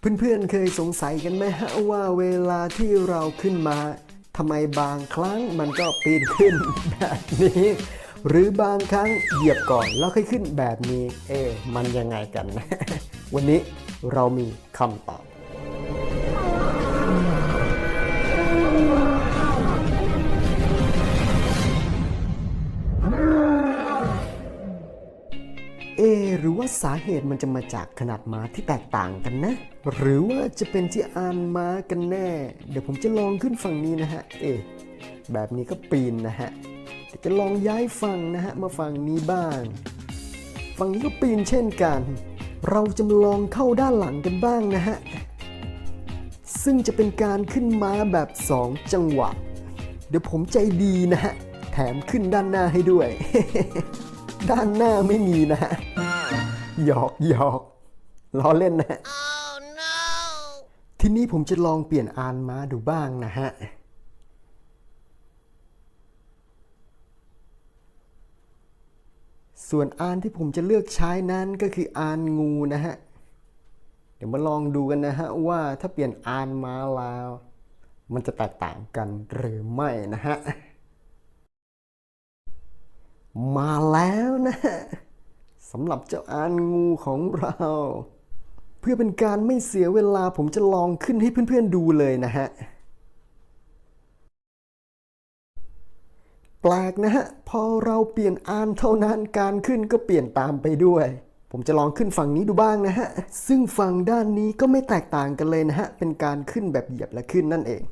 เพื่อนๆเคยสงสัยกันไหมฮะว่าเวลาที่เราขึ้นมาทำไมบางครั้งมันก็ปีนขึ้นแบบนี้ หรือบางครั้งเหยียบก่อนแล้วค่อยขึ้นแบบนี้ เอ๊มันยังไงกัน วันนี้เรามีคำตอบ สาเหตุมันจะมาจากขนาดม้าที่แตกต่างกันนะ หรือว่าจะเป็นที่อานม้ากันแน่ เดี๋ยวผมจะลองขึ้นฝั่งนี้นะฮะ เอะแบบนี้ก็ปีนนะฮะจะลองย้ายฝั่งนะฮะมาฝั่งนี้บ้างฝั่งนี้ก็ปีนเช่นกัน เราจะลองเข้าด้านหลังกันบ้างนะฮะซึ่งจะเป็นการขึ้นม้าแบบ 2 จังหวะ เดี๋ยวผมใจดีนะฮะ แถมขึ้นด้านหน้าให้ด้วย ด้านหน้าไม่มีนะฮะ หยอกหยอกล้อเล่นนะ Oh no! ทีนี้ผมจะลองเปลี่ยนอานม้าดูบ้างนะฮะ ส่วนอานที่ผมจะเลือกใช้นั้นก็คืออานงูนะฮะ เดี๋ยวมาลองดูกันนะฮะว่าถ้าเปลี่ยนอานม้าแล้ว มันจะแตกต่างกันหรือไม่นะฮะ มาแล้วนะฮะ สำหรับเจ้าอานงูของเรา เพื่อเป็นการไม่เสียเวลาผมจะลองขึ้นให้เพื่อนๆดูเลยนะฮะ แปลกนะฮะ พอเราเปลี่ยนอานเท่านั้นการขึ้นก็เปลี่ยนตามไปด้วย ผมจะลองขึ้นฝั่งนี้ดูบ้างนะฮะ ซึ่งฝั่งด้านนี้ก็ไม่แตกต่างกันเลยนะฮะ เป็นการขึ้นแบบเหยียบและขึ้นนั่นเอง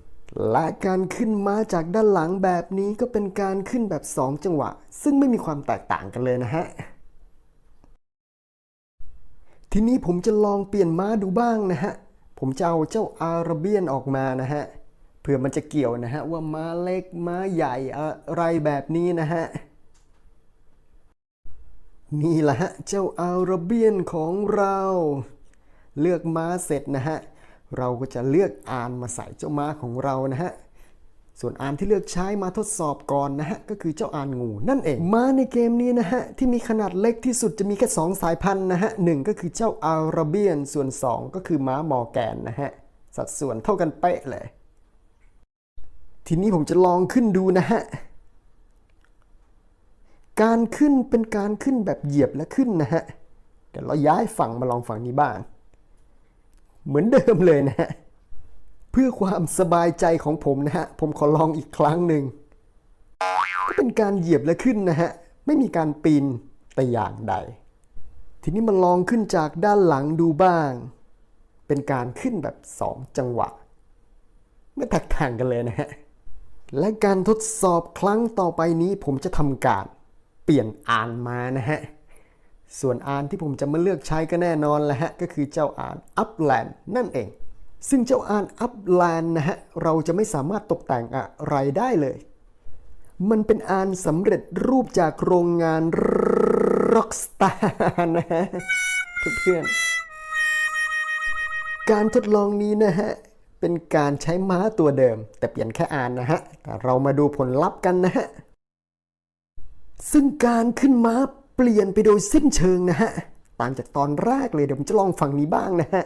และการขึ้นมาจากด้านหลังแบบนี้ก็เป็นการขึ้นแบบ 2 จังหวะ ซึ่งไม่มีความแตกต่างกันเลยนะฮะ ทีนี้ผมจะลองเปลี่ยนม้าดูบ้างนะฮะ ผมจะเอาเจ้าอาราเบียนออกมานะฮะ เพื่อมันจะเกี่ยวนะฮะว่าม้าเล็กม้าใหญ่อะไรแบบนี้นะฮะ นี่แหละฮะเจ้าอาราเบียนของเรา เลือกม้าเสร็จนะฮะ เราก็จะเลือกอานมาใส่เจ้าม้าของเรานะฮะ ส่วนอานที่เลือกใช้มาทดสอบก่อนนะฮะ ก็คือเจ้าอานงู นั่นเองม้าในเกมนี้นะฮะ ที่มีขนาดเล็กที่สุดจะมีแค่ 2 สายพันธุ์นะฮะหนึ่งก็คือเจ้าอาราเบียน ส่วน 2 ก็คือม้ามอแกนนะฮะ สัดส่วนเท่ากันเป๊ะเลย ทีนี้ผมจะลองขึ้นดูนะฮะ การขึ้นเป็นการขึ้นแบบเหยียบและขึ้นนะฮะเดี๋ยวเราย้ายฝั่งมาลองฝั่งนี้บ้าง เหมือนเดิมเลยนะฮะ พื่อความสบายใจของผมนะฮะ ผมขอลองอีกครั้งหนึ่งก็เป็นการเหยียบและขึ้นนะฮะ ไม่มีการปีนแต่อย่างใด ทีนี้มาลองขึ้นจากด้านหลังดูบ้าง เป็นการขึ้นแบบ 2 จังหวะ ไม่แตกต่างกันเลยนะฮะ และการทดสอบครั้งต่อไปนี้ผมจะทำการเปลี่ยนอ่านมานะฮะส่วนอ่านที่ผมจะมาเลือกใช้ก็แน่นอนแหละฮะ ก็คือเจ้าอ่าน Upland นั่นเอง ซึ่งเจ้าอาน Upland นะฮะเราจะไม่สามารถตกแต่งอะไรได้เลย มันเป็นอานสำเร็จรูปจากโรงงาน Rockstar นะฮะเพื่อนๆการทดลองนี้นะฮะเป็นการใช้ม้าตัวเดิม แต่เปลี่ยนแค่อานนะฮะแต่เรามาดูผลลัพธ์กันนะฮะซึ่งการขึ้นม้าเปลี่ยนไปโดยสิ้นเชิงนะฮะต่างจากตอนแรกเลยเดี๋ยวผมจะลองฝั่งนี้บ้างนะฮะ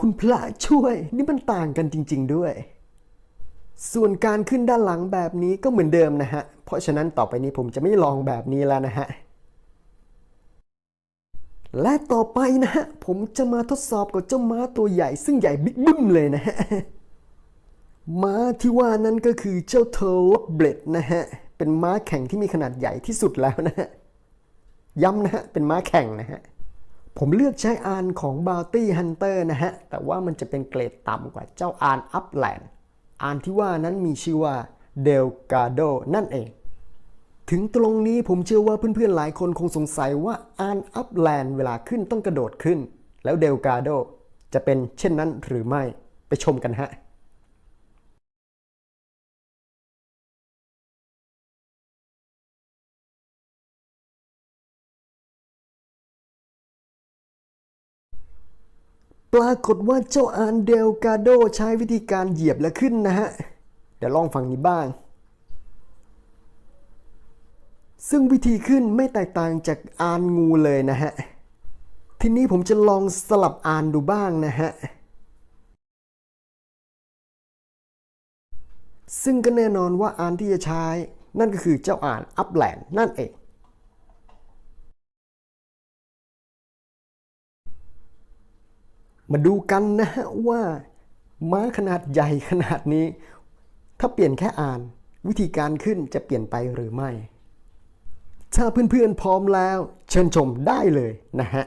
คุณพระช่วย นี่มันต่างกันจริง ๆ ด้วย ส่วนการขึ้นด้านหลังแบบนี้ก็เหมือนเดิมนะฮะ เพราะฉะนั้นต่อไปนี้ผมจะไม่ลองแบบนี้แล้วนะฮะ และต่อไปนะฮะ ผมจะมาทดสอบกับเจ้าม้าตัวใหญ่ ซึ่งใหญ่บิ๊กบึ้มเลยนะฮะ ม้าที่ว่านั้นก็คือเจ้าเทอร์เบลดนะฮะ เป็นม้าแข่งที่มีขนาดใหญ่ที่สุดแล้วนะฮะ ย้ำนะฮะ เป็นม้าแข่งนะฮะ ผมเลือกใช้อานของ Bounty Hunter นะฮะ แต่ว่ามันจะเป็นเกรดต่ำกว่าเจ้าอาน Upland อานที่ว่านั้นมีชื่อว่า Delgado นั่นเอง ถึงตรงนี้ผมเชื่อว่าเพื่อนๆหลายคนคงสงสัยว่าอาน Upland เวลาขึ้นต้องกระโดดขึ้น แล้ว Delgado จะเป็นเช่นนั้นหรือไม่ไปชมกันฮะ ปรากฏว่าเจ้าอานเดลกาโดใช้วิธีการเหยียบและขึ้นนะฮะ เดี๋ยวลองฟังนี้บ้าง ซึ่งวิธีขึ้นไม่แตกต่างจากอานงูเลยนะฮะ ทีนี้ผมจะลองสลับอานดูบ้างนะฮะ ซึ่งก็แน่นอนว่าอานที่จะใช้นั่นก็คือเจ้าอานอัพแลนด์นั่นเอง มาดูกันนะฮะว่าม้าขนาดใหญ่ขนาดนี้ ถ้าเปลี่ยนแค่อ่าน วิธีการขึ้นจะเปลี่ยนไปหรือไม่ ถ้าเพื่อนๆพร้อมแล้ว เชิญชมได้เลยนะฮะ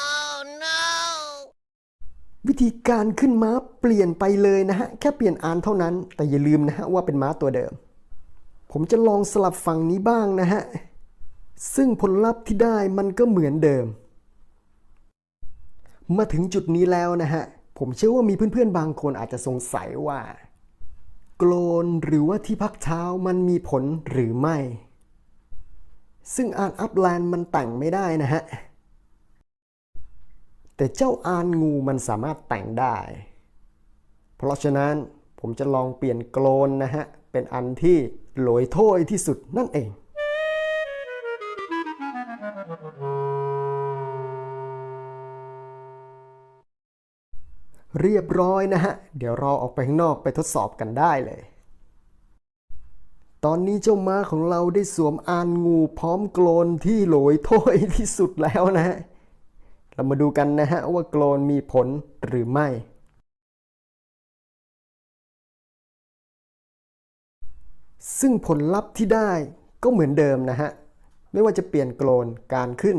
Oh no! วิธีการขึ้นม้าเปลี่ยนไปเลยนะฮะ แค่เปลี่ยนอ่านเท่านั้น แต่อย่าลืมนะฮะว่าเป็นม้าตัวเดิม ผมจะลองสลับฝั่งนี้บ้างนะฮะ ซึ่งผลลัพธ์ที่ได้มันก็เหมือนเดิม มาถึงจุดนี้แล้วนะฮะ ผมเชื่อว่ามีเพื่อนๆบางคนอาจจะสงสัยว่า โกลนหรือว่าที่พักเท้ามันมีผลหรือไม่ ซึ่งอานอัพแลนด์มันแต่งไม่ได้นะฮะ แต่เจ้าอานงูมันสามารถแต่งได้ เพราะฉะนั้นผมจะลองเปลี่ยนโกลนนะฮะ เป็นอันที่โหลอยโถ้ยที่สุดนั่นเอง เรียบร้อยนะฮะ เดี๋ยวเราออกไปข้างนอกไปทดสอบกันได้เลย ตอนนี้เจ้าม้าของเราได้สวมอานงูพร้อมโกลนที่โหลอยโถ้วยที่สุดแล้วนะฮะ เรามาดูกันนะฮะว่าโกลนมีผลหรือไม่ ซึ่งผลลัพธ์ที่ได้ก็เหมือนเดิมนะฮะ ไม่ว่าจะเปลี่ยนโกลนการขึ้น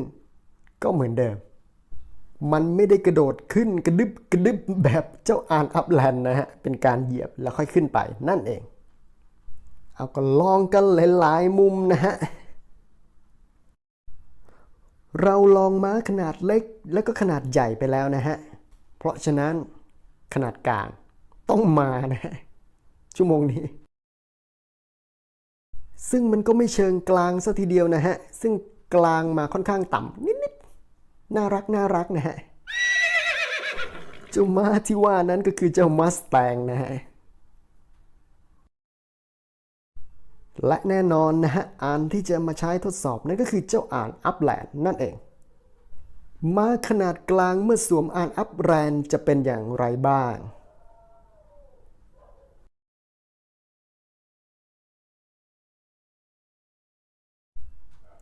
ก็เหมือนเดิม มันไม่ได้กระโดดขึ้นกระดึบกระดึบแบบเจ้าอานอัพแลนด์นะฮะ เป็นการเหยียบแล้วค่อยขึ้นไปนั่นเอง เอาก็ลองกันหลายๆมุมนะฮะ เราลองม้าขนาดเล็กแล้วก็ขนาดใหญ่ไปแล้วนะฮะ เพราะฉะนั้นขนาดกลางต้องมานะฮะ ชั่วโมงนี้ ซึ่งมันก็ไม่เชิงกลางซะทีเดียวนะฮะ ซึ่งกลางมาค่อนข้างต่ำนิด น่ารักน่ารักนะฮะ เจ้าม้าที่ว่านั้นก็คือเจ้ามัสแตงนะฮะ และแน่นอนนะฮะอ่านที่จะมาใช้ทดสอบนั่นก็คือเจ้าอ่านอัพแลนด์นั่นเอง ม้าขนาดกลางเมื่อสวมอ่านอัพแลนด์จะเป็นอย่างไรบ้าง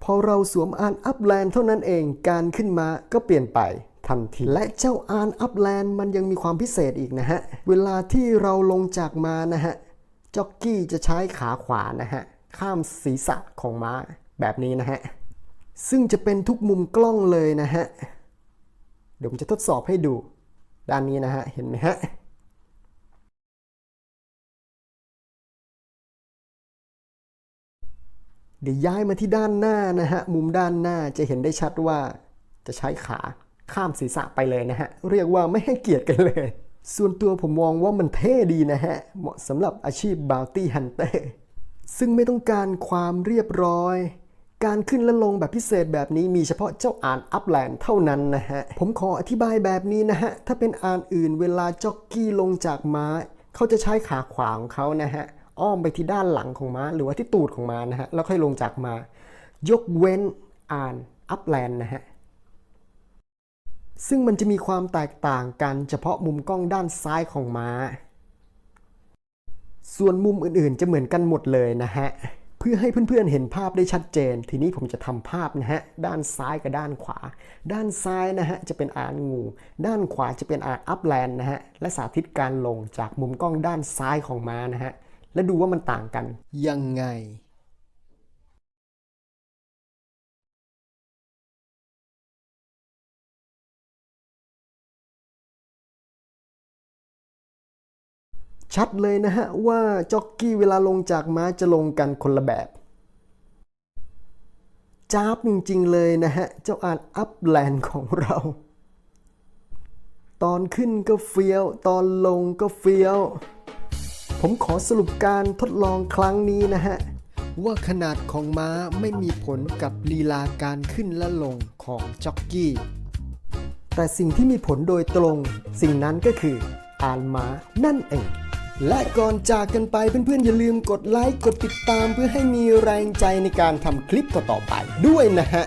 พอเราสวมอานอัพแลนด์เท่านั้นเองการขึ้นมาก็เปลี่ยนไปทันทีและเจ้าอานอัพแลนด์มันยังมีความพิเศษอีกนะฮะ เวลาที่เราลงจากมานะฮะจ็อกกี้จะใช้ขาขวานะฮะ ข้ามศีรษะของม้าแบบนี้นะฮะ ซึ่งจะเป็นทุกมุมกล้องเลยนะฮะ เดี๋ยวผมจะทดสอบให้ดู ด้านนี้นะฮะ เห็นไหมฮะ เดี๋ยวย้ายมาที่ด้านหน้านะฮะมุมด้านหน้าจะเห็นได้ชัดว่าจะใช้ขาข้ามศีรษะไปเลยนะฮะเรียกว่าไม่ให้เกียรติกันเลย ส่วนตัวผมมองว่ามันเท่ดีนะฮะเหมาะสำหรับอาชีพ Bounty Hunter ซึ่งไม่ต้องการความเรียบร้อย การขึ้นและลงแบบพิเศษแบบนี้มีเฉพาะเจ้าอ่านอัพแลนด์เท่านั้นนะฮะ ผมขออธิบายแบบนี้นะฮะ ถ้าเป็นอ่านอื่นเวลาจ็อกกี้ลงจากม้า เขาจะใช้ขาขวาของเขานะฮะ อ้อมไปที่ด้านหลังของม้า หรือว่าที่ตูดของม้านะฮะแล้วค่อยลงจากม้ายกเว้นอ่านอัพแลนด์นะฮะซึ่งมันจะมีความแตกต่างกันเฉพาะมุมกล้องด้านซ้ายของม้า ส่วนมุมอื่นๆจะเหมือนกันหมดเลยนะฮะ เพื่อให้เพื่อนๆเห็นภาพได้ชัดเจน ทีนี้ผมจะทำภาพนะฮะ ด้านซ้ายกับด้านขวา ด้านซ้ายนะฮะจะเป็นอ่านงู ด้านขวาจะเป็นอ่านอัพแลนด์นะฮะ และสาธิตการลงจากมุมกล้องด้านซ้ายของม้านะฮะ และดูว่ามันต่างกันยังไงชัดเลยนะฮะว่าจ็อกกี้เวลาลงจากม้าจะลงกันคนละแบบจ้าบจริงๆเลยนะฮะ เจ้าอานอัพแลนด์ของเรา ตอนขึ้นก็เฟี้ยว ตอนลงก็เฟี้ยว ผมขอสรุปการทดลองครั้งนี้นะฮะ ว่าขนาดของม้าไม่มีผลกับลีลาการขึ้นและลงของจ็อกกี้ แต่สิ่งที่มีผลโดยตรง สิ่งนั้นก็คืออ่านม้านั่นเอง และก่อนจากกันไปเพื่อนๆอย่าลืมกดไลค์กดติดตามเพื่อให้มีแรงใจในการทำคลิปต่อๆไปด้วยนะฮะ